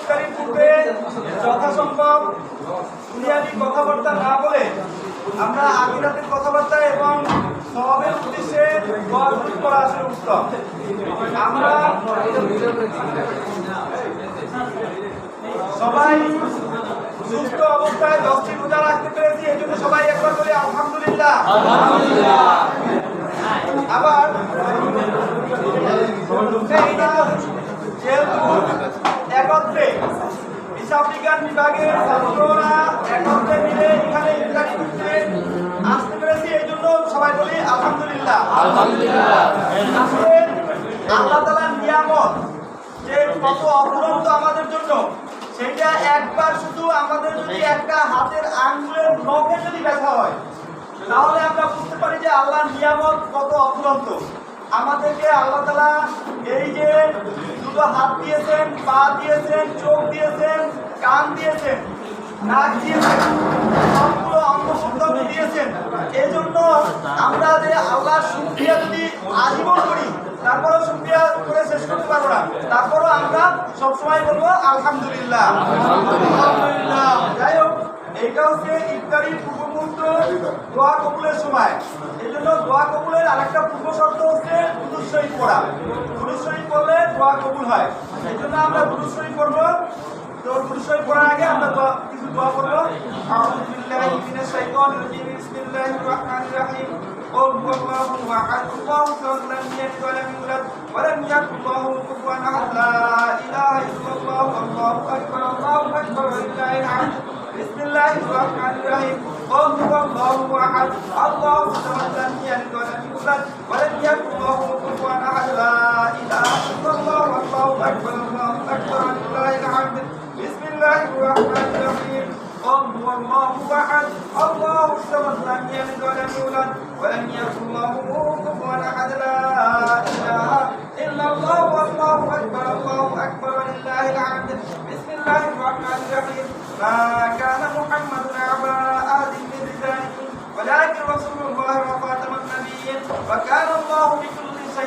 ইফতারির পূর্বে যথাসম্ভব দুনিয়াবি কথাবার্তা না বলে আমরা আখিরাতের কথাবার্তা এবং সবের উদ্দেশ্যে শরীফ করা আসলে উত্তম। আমরা সবাই সুস্থ অবস্থায় দশটি রোজা রাখতে পেরেছি, এই জন্য সবাই একবার বলি আলহামদুলিল্লাহ। আবার যেহেতু বিজ্ঞান বিভাগের ছাত্ররা একত্রে মিলে এখানে ইফতারি করতে আসতে পেরেছি এই জন্য সবাই বলি আলহামদুলিল্লাহ। আসলে আল্লাহ তালার নিয়ামত, যে কত অপরন্ত আমাদের জন্য সেটা একবার শুধু আমাদের যদি একটা হাতের আঙ্গুলের নখে যদি ব্যথা হয়, তাহলে আমরা বুঝতে পারি যে আল্লাহর নিয়ামত কত অফুরন্ত। আমাদেরকে আল্লাহ তালা এই যে দুটো হাত দিয়েছেন, পা দিয়েছেন, চোখ দিয়েছেন, কান দিয়েছেন, নাক দিয়েছেন, সবগুলো অঙ্গ প্রত্যঙ্গ দিয়েছেন। এই জন্য আমরা যে আল্লাহর শুক্রিয়া যদি আজীবন করি, তারপরেও শুক্রিয়া করে শেষ করতে পারব না। তারপরও আমরা সবসময় বলব, আলহামদুলিল্লাহ। আলহামদুলিল্লাহ। যাই হোক এইটা হচ্ছে ইফতারির পূর্ব মুহূর্ত দোয়া কবুলের সময় এই জন্য দোয়া কবুলের আরেকটা পূর্ব শর্ত হচ্ছে দুরুদ শরীফ পড়া দুরুদ শরীফ পড়লে দোয়া কবুল হয় এই জন্য আমরা দুরুদ শরীফ পড়বো তো দুরুদ শরীফ পড়ার আগে আমরা দোয়া কিছু দোয়া করবো আউযু বিল্লাহি মিনাশ শাইতানির রাজিম বিসমিল্লাহির রহমানির রহিম قل هو الله احد الله الصمد لم يلد ولم يولد ولم يكن له كفوا احد لا اله الا الله الله اكبر الله اكبر ولله الحمد بسم الله الرحمن الرحيم. قل هو الله احد الله الصمد لم يلد ولم يولد ولم يكن له كفوا أحد. لا إله إلا الله الله أكبر. الله أكبر. ولله الحمد بسم الله الرحمن الرحيم. قل هو الله احد الله الصمد لم يلد ولم يولد ولم يكن له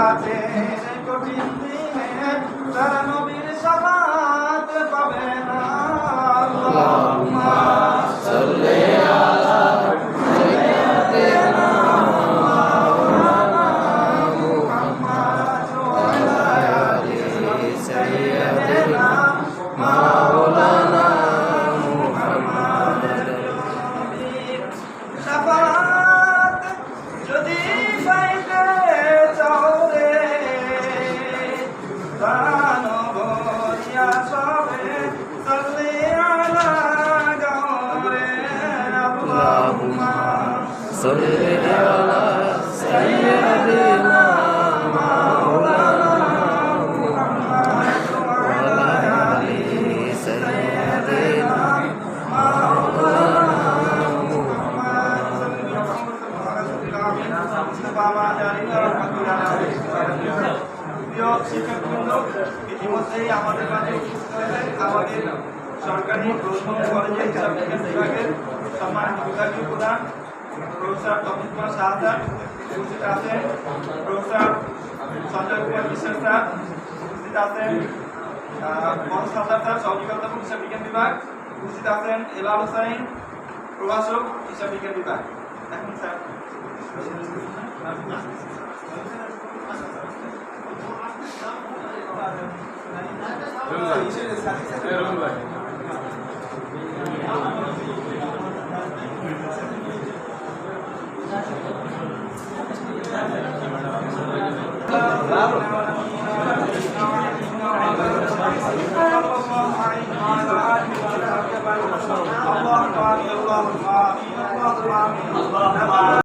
আখেরাতের কঠিন দিনে তারা নবীর আল্লাহুম্মা ইতিমধ্যেই আমাদের মাঝে উপস্থিত হয়েছেন আমাদের সরকারি প্রথম কলেজের বিভাগের সম্মানিত বিভাগীয় প্রধান প্রফেসর তপন কুমার শাহজাদ উপস্থিত আছেন। প্রফেসর সঞ্জয় কুমার বিশ্বাস স্যার উপস্থিত আছেন। মনোজ হালদার স্যার সহযোগিতা হিসাব বিজ্ঞান বিভাগ উপস্থিত আছেন। এলাল হোসাইন প্রভাষক হিসাব বিজ্ঞান বিভাগ। এখন স্যার।